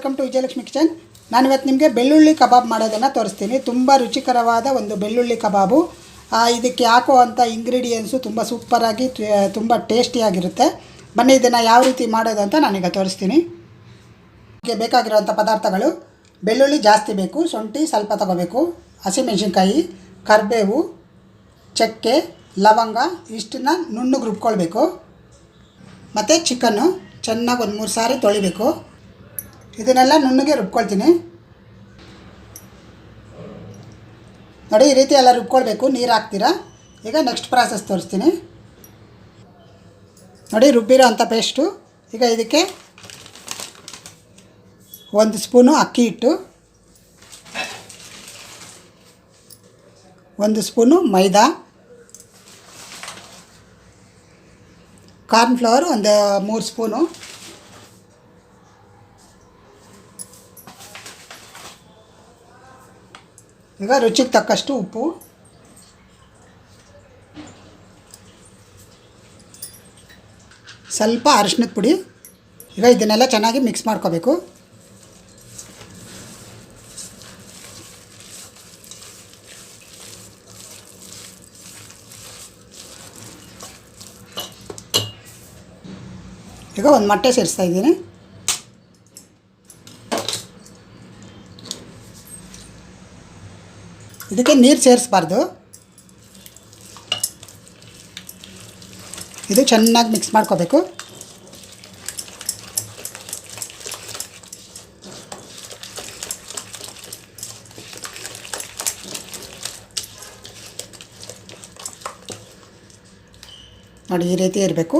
Welcome to Vijayalakshmi kitchen ನಾನು ಇವತ್ತು ನಿಮಗೆ ಬೆಳ್ಳುಳ್ಳಿ ಕಬಾಬ್ ಮಾಡೋದನ್ನು ತೋರಿಸ್ತೀನಿ. ತುಂಬ ರುಚಿಕರವಾದ ಒಂದು ಬೆಳ್ಳುಳ್ಳಿ ಕಬಾಬು. ಇದಕ್ಕೆ ಹಾಕುವಂಥ ಇಂಗ್ರೀಡಿಯೆಂಟ್ಸು ತುಂಬ ಸೂಪರಾಗಿ ತುಂಬ ಟೇಸ್ಟಿಯಾಗಿರುತ್ತೆ ಬನ್ನಿ, ಇದನ್ನು ಯಾವ ರೀತಿ ಮಾಡೋದು ಅಂತ ನಾನೀಗ ತೋರಿಸ್ತೀನಿ. ಇದಕ್ಕೆ ಬೇಕಾಗಿರುವಂಥ ಪದಾರ್ಥಗಳು. ಬೆಳ್ಳುಳ್ಳಿ ಜಾಸ್ತಿ ಬೇಕು. ಶುಂಠಿ ಸ್ವಲ್ಪ ತಗೋಬೇಕು. ಹಸಿಮೆಣಸಿನ್ಕಾಯಿ, ಕರಿಬೇವು, ಚಕ್ಕೆ, ಲವಂಗ, ಇಷ್ಟನ್ನ ನುಣ್ಣಗೆ ರುಬ್ಕೊಳ್ಬೇಕು. ಮತ್ತು ಚಿಕನ್ನು ಚೆನ್ನಾಗಿ ಒಂದು ಮೂರು ಸಾರಿ ತೊಳಿಬೇಕು. ಇದನ್ನೆಲ್ಲ ನುಣ್ಣಗೆ ರುಬ್ಕೊಳ್ತೀನಿ. ನೋಡಿ, ಈ ರೀತಿ ಎಲ್ಲ ರುಬ್ಕೊಳ್ಬೇಕು. ನೀರು ಹಾಕ್ತೀರಾ? ಈಗ ನೆಕ್ಸ್ಟ್ ಪ್ರಾಸೆಸ್ ತೋರಿಸ್ತೀನಿ. ನೋಡಿ ರುಬ್ಬಿರೋ ಅಂಥ ಪೇಸ್ಟು ಈಗ ಇದಕ್ಕೆ ಒಂದು ಸ್ಪೂನು ಅಕ್ಕಿ ಹಿಟ್ಟು. ಒಂದು ಸ್ಪೂನು ಮೈದಾ. ಕಾರ್ನ್ಫ್ಲವರ್ ಒಂದು ಮೂರು ಸ್ಪೂನು. ಈಗ ರುಚಿಗೆ ತಕ್ಕಷ್ಟು ಉಪ್ಪು. ಸ್ವಲ್ಪ ಅರಿಶಿನದ ಪುಡಿ. ಈಗ ಇದನ್ನೆಲ್ಲ ಚೆನ್ನಾಗಿ ಮಿಕ್ಸ್ ಮಾಡ್ಕೋಬೇಕು. ಈಗ ಒಂದು ಮೊಟ್ಟೆ ಸೇರಿಸ್ತಾ ಇದ್ದೀನಿ. ಇದಕ್ಕೆ ನೀರು ಸೇರಿಸ್ಬಾರ್ದು. ಇದು ಚೆನ್ನಾಗಿ ಮಿಕ್ಸ್ ಮಾಡ್ಕೋಬೇಕು. ನೋಡಿ ಈ ರೀತಿ ಇರಬೇಕು.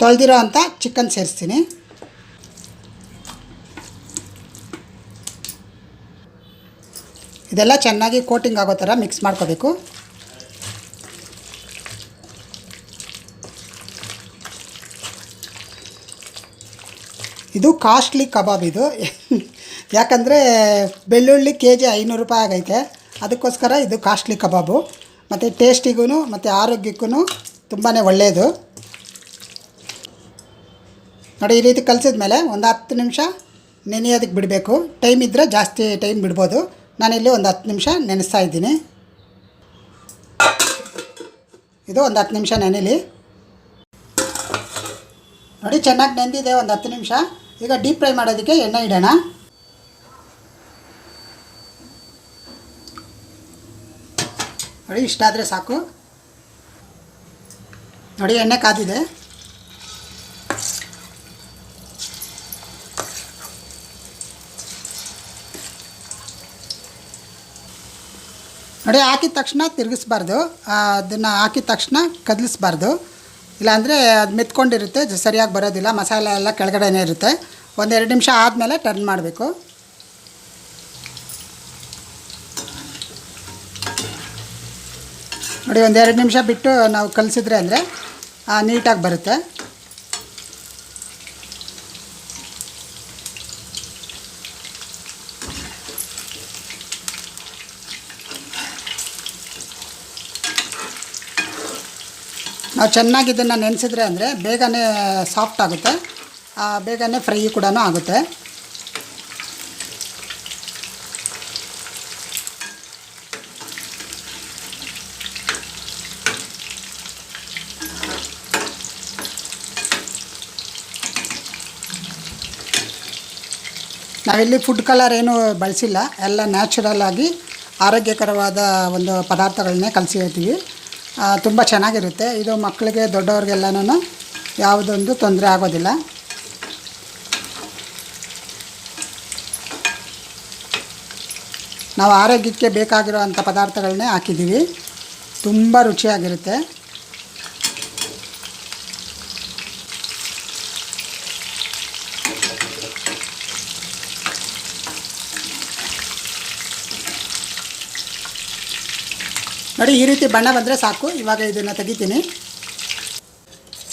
ತೊಳೆದಿರೋ ಅಂಥ ಚಿಕನ್ ಸೇರಿಸ್ತೀನಿ. ಇದೆಲ್ಲ ಚೆನ್ನಾಗಿ ಕೋಟಿಂಗ್ ಆಗೋ ಥರ ಮಿಕ್ಸ್ ಮಾಡ್ಕೋಬೇಕು. ಇದು ಕಾಸ್ಟ್ಲಿ ಕಬಾಬ್ ಇದು. ಯಾಕಂದರೆ ಬೆಳ್ಳುಳ್ಳಿ ಕೆ ಜಿ ಐನೂರು ರೂಪಾಯಿ ಆಗೈತೆ. ಅದಕ್ಕೋಸ್ಕರ ಇದು ಕಾಸ್ಟ್ಲಿ ಕಬಾಬು. ಮತ್ತು ಟೇಸ್ಟಿಗೂ ಮತ್ತು ಆರೋಗ್ಯಕ್ಕೂ ತುಂಬಾ ಒಳ್ಳೆಯದು ನೋಡಿ, ಈ ರೀತಿ ಕಲಿಸಿದ ಮೇಲೆ ಒಂದು ಹತ್ತು ನಿಮಿಷ ನೆನೆಯೋದಕ್ಕೆ ಬಿಡಬೇಕು. ಟೈಮ್ ಇದ್ದರೆ ಜಾಸ್ತಿ ಟೈಮ್ ಬಿಡ್ಬೋದು. ನಾನಿಲ್ಲಿ ಒಂದು ಹತ್ತು ನಿಮಿಷ ನೆನೆಸ್ತಾ ಇದ್ದೀನಿ. ಇದು ಒಂದು ಹತ್ತು ನಿಮಿಷ ನೆನೆಲಿ. ನೋಡಿ, ಚೆನ್ನಾಗಿ ನೆಂದಿದೆ ಒಂದು ಹತ್ತು ನಿಮಿಷ. ಈಗ ಡೀಪ್ ಫ್ರೈ ಮಾಡೋದಕ್ಕೆ ಎಣ್ಣೆ ಇಡೋಣ. ನೋಡಿ, ಇಷ್ಟಾದರೆ ಸಾಕು. ನೋಡಿ, ಎಣ್ಣೆ ಕಾದಿದೆ. ನೋಡಿ, ಹಾಕಿದ ತಕ್ಷಣ ತಿರುಗಿಸ್ಬಾರ್ದು. ಅದನ್ನು ಹಾಕಿದ ತಕ್ಷಣ ಕದಲಿಸ್ಬಾರ್ದು. ಇಲ್ಲಾಂದರೆ ಅದು ಮೆತ್ಕೊಂಡಿರುತ್ತೆ ಸರಿಯಾಗಿ ಬರೋದಿಲ್ಲ, ಮಸಾಲೆ ಎಲ್ಲ ಕೆಳಗಡೆನೇ ಇರುತ್ತೆ. ಒಂದೆರಡು ನಿಮಿಷ ಆದಮೇಲೆ ಟರ್ನ್ ಮಾಡಬೇಕು. ನೋಡಿ, ಒಂದೆರಡು ನಿಮಿಷ ಬಿಟ್ಟು ನಾವು ಕಲಿಸಿದ್ರೆ ಅಂದರೆ ನೀಟಾಗಿ ಬರುತ್ತೆ. ನಾವು ಚೆನ್ನಾಗಿ ಇದನ್ನು ನೆನೆಸಿದ್ರೆ ಅಂದರೆ ಬೇಗನೆ ಸಾಫ್ಟ್ ಆಗುತ್ತೆ. ಬೇಗನೆ ಫ್ರೈ ಕೂಡ ಆಗುತ್ತೆ. ನಾವಿಲ್ಲಿ ಫುಡ್ ಕಲರ್ ಏನು ಬಳಸಿಲ್ಲ. ಎಲ್ಲ ನ್ಯಾಚುರಲ್ ಆಗಿ ಆರೋಗ್ಯಕರವಾದ ಒಂದು ಪದಾರ್ಥಗಳನ್ನೇ ಕಲಸಿ ಹೇಳ್ತೀವಿ. ತುಂಬ ಚೆನ್ನಾಗಿರುತ್ತೆ. ಇದು ಮಕ್ಕಳಿಗೆ ದೊಡ್ಡವ್ರಿಗೆಲ್ಲನೂ ಯಾವುದೊಂದು ತೊಂದರೆ ಆಗೋದಿಲ್ಲ. ನಾವು ಆರೋಗ್ಯಕ್ಕೆ ಬೇಕಾಗಿರುವಂಥ ಪದಾರ್ಥಗಳನ್ನೇ ಹಾಕಿದ್ದೀವಿ. ತುಂಬ ರುಚಿಯಾಗಿರುತ್ತೆ. ನೋಡಿ, ಈ ರೀತಿ ಬಣ್ಣ ಬಂದರೆ ಸಾಕು. ಇವಾಗ ಇದನ್ನು ತೆಗಿತೀನಿ.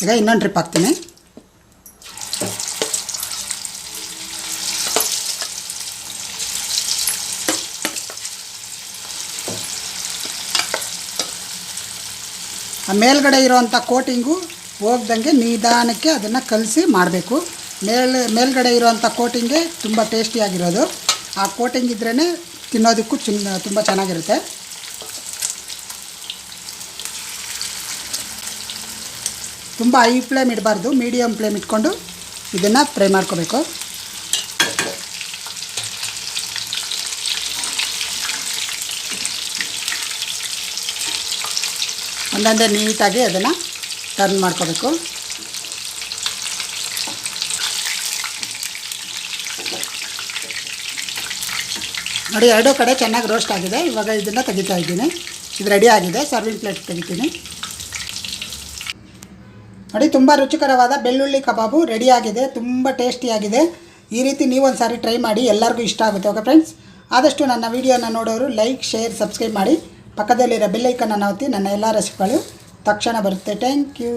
ಈಗ ಇನ್ನೊಂದು ಟ್ರಿಪ್ ಹಾಕ್ತೀನಿ. ಆ ಮೇಲ್ಗಡೆ ಇರೋವಂಥ ಕೋಟಿಂಗು ಹೋಗ್ದಂಗೆ ನಿಧಾನಕ್ಕೆ ಅದನ್ನು ಕಲಸಿ ಮಾಡಬೇಕು. ಮೇಲ್, ಮೇಲ್ಗಡೆ ಇರುವಂಥ ಕೋಟಿಂಗೇ ತುಂಬ ಟೇಸ್ಟಿಯಾಗಿರೋದು ಆ ಕೋಟಿಂಗ್ ಇದ್ರೇ ತಿನ್ನೋದಕ್ಕೂ ಚಿನ್ನ, ತುಂಬ ಚೆನ್ನಾಗಿರುತ್ತೆ. ತುಂಬ ಹೈ ಫ್ಲೇಮ್ ಇಡಬಾರ್ದು ಮೀಡಿಯಮ್ ಫ್ಲೇಮ್ ಇಟ್ಕೊಂಡು ಇದನ್ನು ಫ್ರೈ ಮಾಡ್ಕೋಬೇಕು. ಒಂದೊಂದೇ ನೀಟಾಗಿ ಅದನ್ನು ಟರ್ನ್ ಮಾಡ್ಕೋಬೇಕು. ನೋಡಿ, ಎರಡೂ ಕಡೆ ಚೆನ್ನಾಗಿ ರೋಸ್ಟ್ ಆಗಿದೆ. ಇವಾಗ ಇದನ್ನು ತೆಗಿತಾ ಇದ್ದೀನಿ. ಇದು ರೆಡಿ ಆಗಿದೆ. ಸರ್ವಿಂಗ್ ಪ್ಲೇಟ್ ತೆಗಿತೀನಿ. ನೋಡಿ, ತುಂಬ ರುಚಿಕರವಾದ ಬೆಳ್ಳುಳ್ಳಿ ಕಬಾಬು ರೆಡಿಯಾಗಿದೆ, ತುಂಬ ಟೇಸ್ಟಿಯಾಗಿದೆ. ಈ ರೀತಿ ನೀವು ಒಂದು ಸಾರಿ ಟ್ರೈ ಮಾಡಿ, ಎಲ್ಲರಿಗೂ ಇಷ್ಟ ಆಗುತ್ತೆ, ಓಕೆ ಫ್ರೆಂಡ್ಸ್? ಆದಷ್ಟು ನನ್ನ ವೀಡಿಯೋನ ನೋಡೋರು ಲೈಕ್, ಶೇರ್, ಸಬ್ಸ್ಕ್ರೈಬ್ ಮಾಡಿ. ಪಕ್ಕದಲ್ಲಿರೋ ಬೆಲ್ಲೈಕನ್ನು ಒತ್ತಿ, ನನ್ನ ಎಲ್ಲ ರೆಸಿಪಿಗಳು ತಕ್ಷಣ ಬರುತ್ತೆ. Thank you.